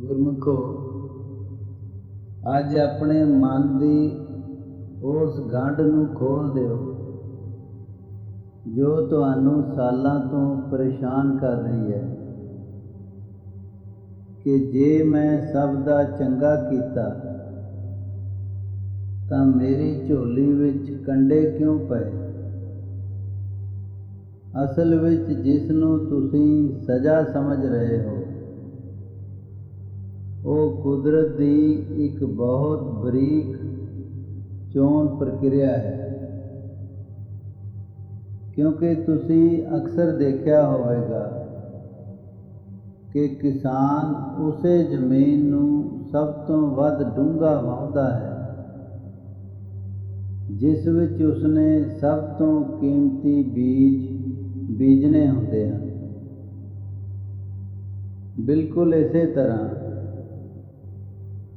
ਗੁਰਮੁਖੋ, ਅੱਜ ਆਪਣੇ ਮਨ ਦੀ ਉਸ ਗੰਢ ਨੂੰ ਖੋਲ ਦਿਓ, ਜੋ ਤੁਹਾਨੂੰ ਸਾਲਾਂ ਤੋਂ ਪਰੇਸ਼ਾਨ ਕਰ ਰਹੀ ਹੈ। ਕਿ ਜੇ ਮੈਂ ਸਭ ਦਾ ਚੰਗਾ ਕੀਤਾ, ਤਾਂ ਮੇਰੀ ਝੋਲੀ ਵਿੱਚ ਕੰਡੇ ਕਿਉਂ ਪਏ? ਅਸਲ ਵਿੱਚ ਜਿਸ ਨੂੰ ਤੁਸੀਂ ਸਜ਼ਾ ਸਮਝ ਰਹੇ ਹੋ ਉਹ ਕੁਦਰਤ ਦੀ ਇੱਕ ਬਹੁਤ ਬਰੀਕ ਚੋਣ ਪ੍ਰਕਿਰਿਆ ਹੈ। ਕਿਉਂਕਿ ਤੁਸੀਂ ਅਕਸਰ ਦੇਖਿਆ ਹੋਵੇਗਾ ਕਿ ਕਿਸਾਨ ਉਸੇ ਜ਼ਮੀਨ ਨੂੰ ਸਭ ਤੋਂ ਵੱਧ ਡੂੰਘਾ ਵਾਹੁੰਦਾ ਹੈ, ਜਿਸ ਵਿੱਚ ਉਸਨੇ ਸਭ ਤੋਂ ਕੀਮਤੀ ਬੀਜ ਬੀਜਣੇ ਹੁੰਦੇ ਹਨ। ਬਿਲਕੁਲ ਇਸੇ ਤਰ੍ਹਾਂ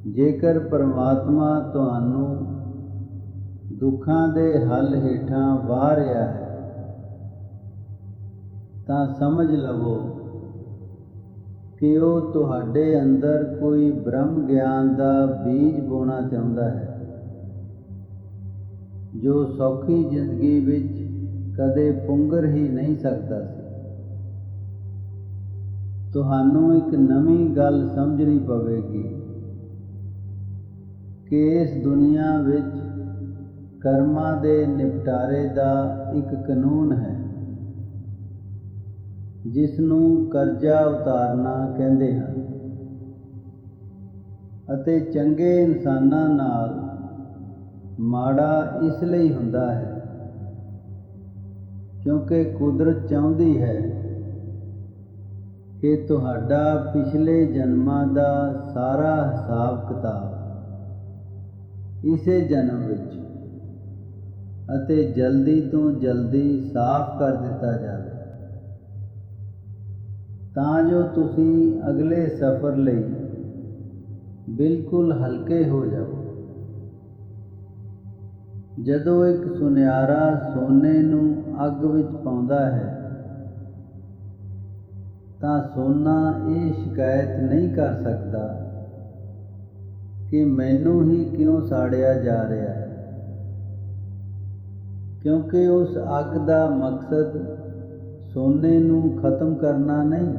ਜੇਕਰ ਪਰਮਾਤਮਾ ਤੁਹਾਨੂੰ ਦੁੱਖਾਂ ਦੇ ਹੱਲ ਹੇਠਾਂ ਵਾਹ ਰਿਹਾ ਹੈ, ਤਾਂ ਸਮਝ ਲਵੋ ਕਿ ਉਹ ਤੁਹਾਡੇ ਅੰਦਰ ਕੋਈ ਬ੍ਰਹਮ ਗਿਆਨ ਦਾ ਬੀਜ ਬੋਣਾ ਚਾਹੁੰਦਾ ਹੈ, ਜੋ ਸੌਖੀ ਜ਼ਿੰਦਗੀ ਵਿੱਚ ਕਦੇ ਪੁੰਗਰ ਹੀ ਨਹੀਂ ਸਕਦਾ ਸੀ। ਤੁਹਾਨੂੰ ਇੱਕ ਨਵੀਂ ਗੱਲ ਸਮਝਣੀ ਪਵੇਗੀ। ਕਿ ਇਸ ਦੁਨੀਆ ਵਿੱਚ ਕਰਮਾਂ ਦੇ ਨਿਪਟਾਰੇ ਦਾ ਇੱਕ ਕਾਨੂੰਨ ਹੈ ਜਿਸ ਨੂੰ ਕਰਜ਼ਾ ਉਤਾਰਨਾ ਕਹਿੰਦੇ ਹਨ ਅਤੇ ਚੰਗੇ ਇਨਸਾਨਾਂ ਨਾਲ ਮਾੜਾ ਇਸ ਲਈ ਹੁੰਦਾ ਹੈ ਕਿਉਂਕਿ ਕੁਦਰਤ ਚਾਹੁੰਦੀ ਹੈ ਕਿ ਤੁਹਾਡਾ ਪਿਛਲੇ ਜਨਮਾਂ ਦਾ ਸਾਰਾ ਹਿਸਾਬ ਕਿਤਾਬ ਇਸੇ ਜਨਮ ਵਿੱਚ ਅਤੇ ਜਲਦੀ ਤੋਂ ਜਲਦੀ ਸਾਫ਼ ਕਰ ਦਿੱਤਾ ਜਾਵੇ। ਤਾਂ ਜੋ ਤੁਸੀਂ ਅਗਲੇ ਸਫ਼ਰ ਲਈ ਬਿਲਕੁਲ ਹਲਕੇ ਹੋ ਜਾਓ। ਜਦੋਂ ਇੱਕ ਸੁਨਿਆਰਾ ਸੋਨੇ ਨੂੰ ਅੱਗ ਵਿੱਚ ਪਾਉਂਦਾ ਹੈ, ਤਾਂ ਸੋਨਾ ਇਹ ਸ਼ਿਕਾਇਤ ਨਹੀਂ ਕਰ ਸਕਦਾ ਕਿ ਮੈਨੂੰ ਹੀ ਕਿਉਂ ਸਾੜਿਆ ਜਾ ਰਿਹਾ ਹੈ? ਕਿਉਂਕਿ ਉਸ ਅੱਗ ਦਾ ਮਕਸਦ ਸੋਨੇ ਨੂੰ ਖਤਮ ਕਰਨਾ ਨਹੀਂ।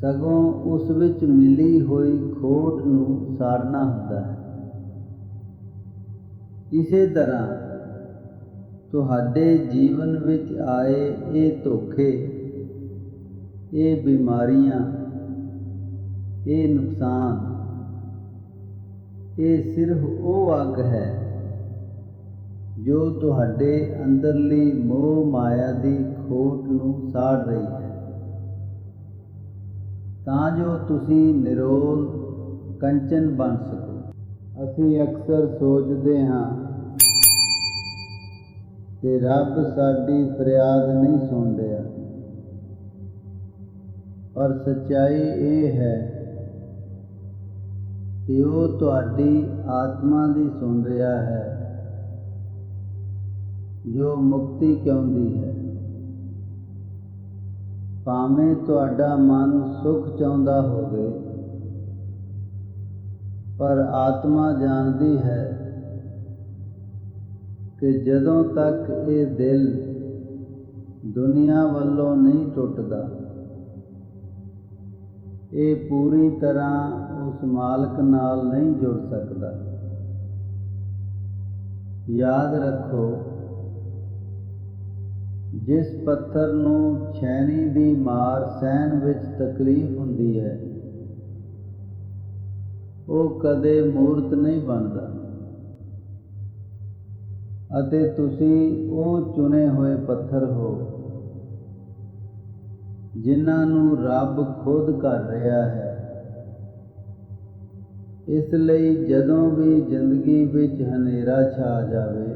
ਸਗੋਂ ਉਸ ਵਿੱਚ ਮਿਲੀ ਹੋਈ ਖੋਟ ਨੂੰ ਸਾੜਨਾ ਹੁੰਦਾ ਹੈ। ਇਸੇ ਤਰ੍ਹਾਂ ਤੁਹਾਡੇ ਜੀਵਨ ਵਿੱਚ ਆਏ ਇਹ ਧੋਖੇ, ਇਹ ਬਿਮਾਰੀਆਂ, ਇਹ ਨੁਕਸਾਨ ਇਹ ਸਿਰਫ ਉਹ ਅੱਗ ਹੈ ਜੋ ਤੁਹਾਡੇ ਅੰਦਰਲੀ ਮੋਹ ਮਾਇਆ ਦੀ ਖੋਟ ਨੂੰ ਸਾੜ ਰਹੀ ਹੈ। ਤਾਂ ਜੋ ਤੁਸੀਂ ਨਿਰੋਲ ਕੰਚਨ ਬਣ ਸਕੋ। ਅਸੀਂ ਅਕਸਰ ਸੋਚਦੇ ਹਾਂ ਕਿ ਰੱਬ ਸਾਡੀ ਫਰਿਆਦ ਨਹੀਂ ਸੁਣ ਰਿਹਾ। ਪਰ ਸੱਚਾਈ ਇਹ ਹੈ ਕਿ ਉਹ ਤੁਹਾਡੀ ਆਤਮਾ ਦੀ ਸੁਣ ਰਿਹਾ ਹੈ, ਜੋ ਮੁਕਤੀ ਚਾਹੁੰਦੀ ਹੈ? ਭਾਵੇਂ ਤੁਹਾਡਾ ਮਨ ਸੁਖ ਚਾਹੁੰਦਾ ਹੋਵੇ, ਪਰ ਆਤਮਾ ਜਾਣਦੀ ਹੈ ਕਿ ਜਦੋਂ ਤੱਕ ਇਹ ਦਿਲ ਦੁਨੀਆ ਵੱਲੋਂ ਨਹੀਂ ਟੁੱਟਦਾ, ਇਹ ਪੂਰੀ ਤਰ੍ਹਾਂ ਉਸ ਮਾਲਕ ਨਾਲ ਨਹੀਂ ਜੁੜ ਸਕਦਾ। ਯਾਦ ਰੱਖੋ, ਜਿਸ ਪੱਥਰ ਨੂੰ ਛੈਣੀ ਦੀ ਮਾਰ ਸਹਿਣ ਵਿੱਚ ਤਕਲੀਫ ਹੁੰਦੀ ਹੈ, ਉਹ ਕਦੇ ਮੂਰਤ ਨਹੀਂ ਬਣਦਾ। ਅਤੇ ਤੁਸੀਂ ਉਹ ਚੁਣੇ ਹੋਏ ਪੱਥਰ ਹੋ, ਜਿਨ੍ਹਾਂ ਨੂੰ ਰੱਬ ਖੁਦ ਕਰ ਰਿਹਾ ਹੈ। ਇਸ ਲਈ ਜਦੋਂ ਵੀ ਜ਼ਿੰਦਗੀ ਵਿੱਚ ਹਨੇਰਾ ਛਾ ਜਾਵੇ,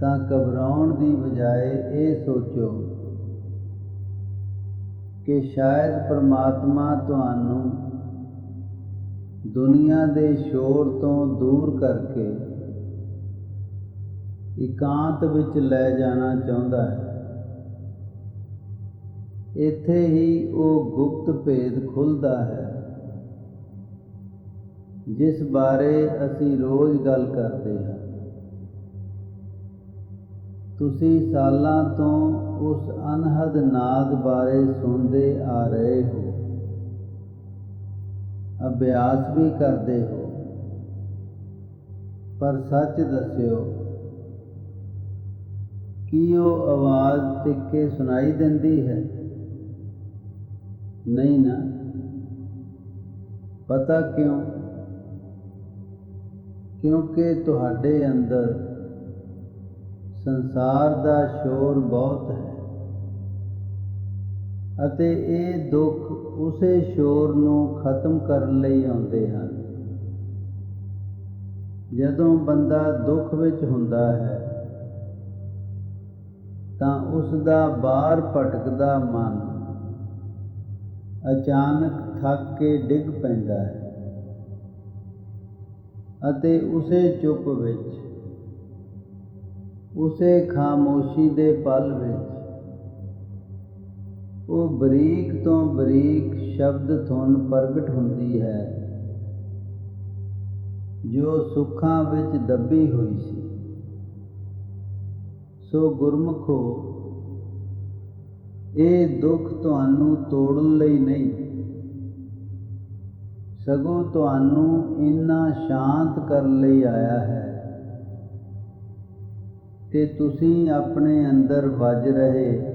ਤਾਂ ਘਬਰਾਉਣ ਦੀ ਬਜਾਏ ਇਹ ਸੋਚੋ ਕਿ ਸ਼ਾਇਦ ਪ੍ਰਮਾਤਮਾ ਤੁਹਾਨੂੰ ਦੁਨੀਆ ਦੇ ਸ਼ੋਰ ਤੋਂ ਦੂਰ ਕਰਕੇ ਇਕਾਂਤ ਵਿੱਚ ਲੈ ਜਾਣਾ ਚਾਹੁੰਦਾ ਹੈ। ਇੱਥੇ ਹੀ ਉਹ ਗੁਪਤ ਭੇਦ ਖੁੱਲਦਾ ਹੈ। ਜਿਸ ਬਾਰੇ ਅਸੀਂ ਰੋਜ਼ ਗੱਲ ਕਰਦੇ ਹਾਂ। ਤੁਸੀਂ ਸਾਲਾਂ ਤੋਂ ਉਸ ਅਨਹਦ ਨਾਦ ਬਾਰੇ ਸੁਣਦੇ ਆ ਰਹੇ ਹੋ। ਅਭਿਆਸ ਵੀ ਕਰਦੇ ਹੋ। ਪਰ ਸੱਚ ਦੱਸਿਓ, ਕੀ ਉਹ ਆਵਾਜ਼ ਤਿੱਕੇ ਸੁਣਾਈ ਦਿੰਦੀ ਹੈ? ਨਹੀਂ ਨਾ। ਪਤਾ ਕਿਉਂ? ਕਿਉਂਕਿ ਤੁਹਾਡੇ ਅੰਦਰ ਸੰਸਾਰ ਦਾ ਸ਼ੋਰ ਬਹੁਤ ਹੈ ਅਤੇ ਇਹ ਦੁੱਖ ਉਸੇ ਸ਼ੋਰ ਨੂੰ ਖਤਮ ਕਰਨ ਲਈ ਆਉਂਦੇ ਹਨ। ਜਦੋਂ ਬੰਦਾ ਦੁੱਖ ਵਿੱਚ ਹੁੰਦਾ ਹੈ, ਤਾਂ ਉਸ ਦਾ ਬਾਹਰ ਭਟਕਦਾ ਮਨ ਅਚਾਨਕ ਥੱਕ ਕੇ ਡਿੱਗ ਪੈਂਦਾ ਹੈ। ਅਤੇ ਉਸੇ ਚੁੱਪ ਵਿੱਚ, ਉਸੇ ਖਾਮੋਸ਼ੀ ਦੇ ਪਲ ਵਿੱਚ, ਉਹ ਬਰੀਕ ਤੋਂ ਬਰੀਕ ਸ਼ਬਦ ਧੁਨ ਪ੍ਰਗਟ ਹੁੰਦੀ ਹੈ, ਜੋ ਸੁੱਖਾਂ ਵਿੱਚ ਦੱਬੀ ਹੋਈ ਸੀ। ਸੋ ਗੁਰਮੁਖੋ, ਇਹ ਦੁੱਖ ਤੁਹਾਨੂੰ ਤੋੜਨ ਲਈ ਨਹੀਂ ਸਗੋਂ ਤੁਹਾਨੂੰ ਇੰਨਾ ਸ਼ਾਂਤ ਕਰਨ ਲਈ ਆਇਆ ਹੈ ਕਿ ਤੁਸੀਂ ਆਪਣੇ ਅੰਦਰ ਵੱਜ ਰਹੇ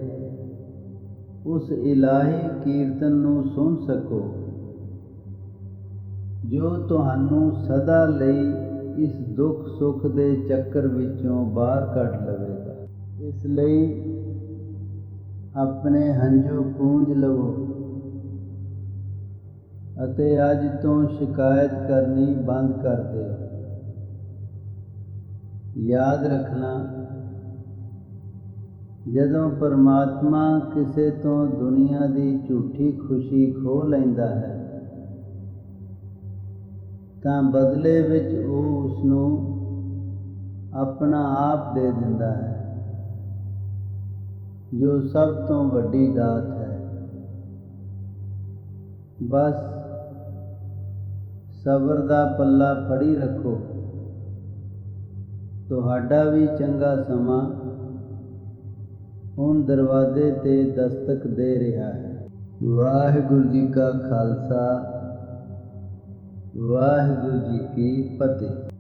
ਉਸ ਇਲਾਹੀ ਕੀਰਤਨ ਨੂੰ ਸੁਣ ਸਕੋ, ਜੋ ਤੁਹਾਨੂੰ ਸਦਾ ਲਈ ਇਸ ਦੁੱਖ ਸੁੱਖ ਦੇ ਚੱਕਰ ਵਿੱਚੋਂ ਬਾਹਰ ਕੱਢ ਲਵੇਗਾ। ਇਸ ਲਈ ਆਪਣੇ ਹੰਝੂ ਪੂੰਝ ਲਵੋ। ਅਤੇ ਅੱਜ ਤੋਂ ਸ਼ਿਕਾਇਤ ਕਰਨੀ ਬੰਦ ਕਰ ਦਿਓ। ਯਾਦ ਰੱਖਣਾ, ਜਦੋਂ ਪਰਮਾਤਮਾ ਕਿਸੇ ਤੋਂ ਦੁਨੀਆ ਦੀ ਝੂਠੀ ਖੁਸ਼ੀ ਖੋਹ ਲੈਂਦਾ ਹੈ, ਤਾਂ ਬਦਲੇ ਵਿੱਚ ਉਹ ਉਸ ਨੂੰ ਆਪਣਾ ਆਪ ਦੇ ਦਿੰਦਾ ਹੈ, ਜੋ ਸਭ ਤੋਂ ਵੱਡੀ ਦਾਤ ਹੈ। ਬਸ ਸਬਰ ਦਾ ਪੱਲਾ ਫੜੀ ਰੱਖੋ। ਤੁਹਾਡਾ ਵੀ ਚੰਗਾ ਸਮਾਂ ਹੁਣ ਦਰਵਾਜ਼ੇ ਤੇ ਦਸਤਕ ਦੇ ਰਿਹਾ ਹੈ। ਵਾਹਿਗੁਰੂ ਜੀ ਕਾ ਖਾਲਸਾ, ਵਾਹਿਗੁਰੂ ਜੀ ਕੀ ਫਤਿਹ।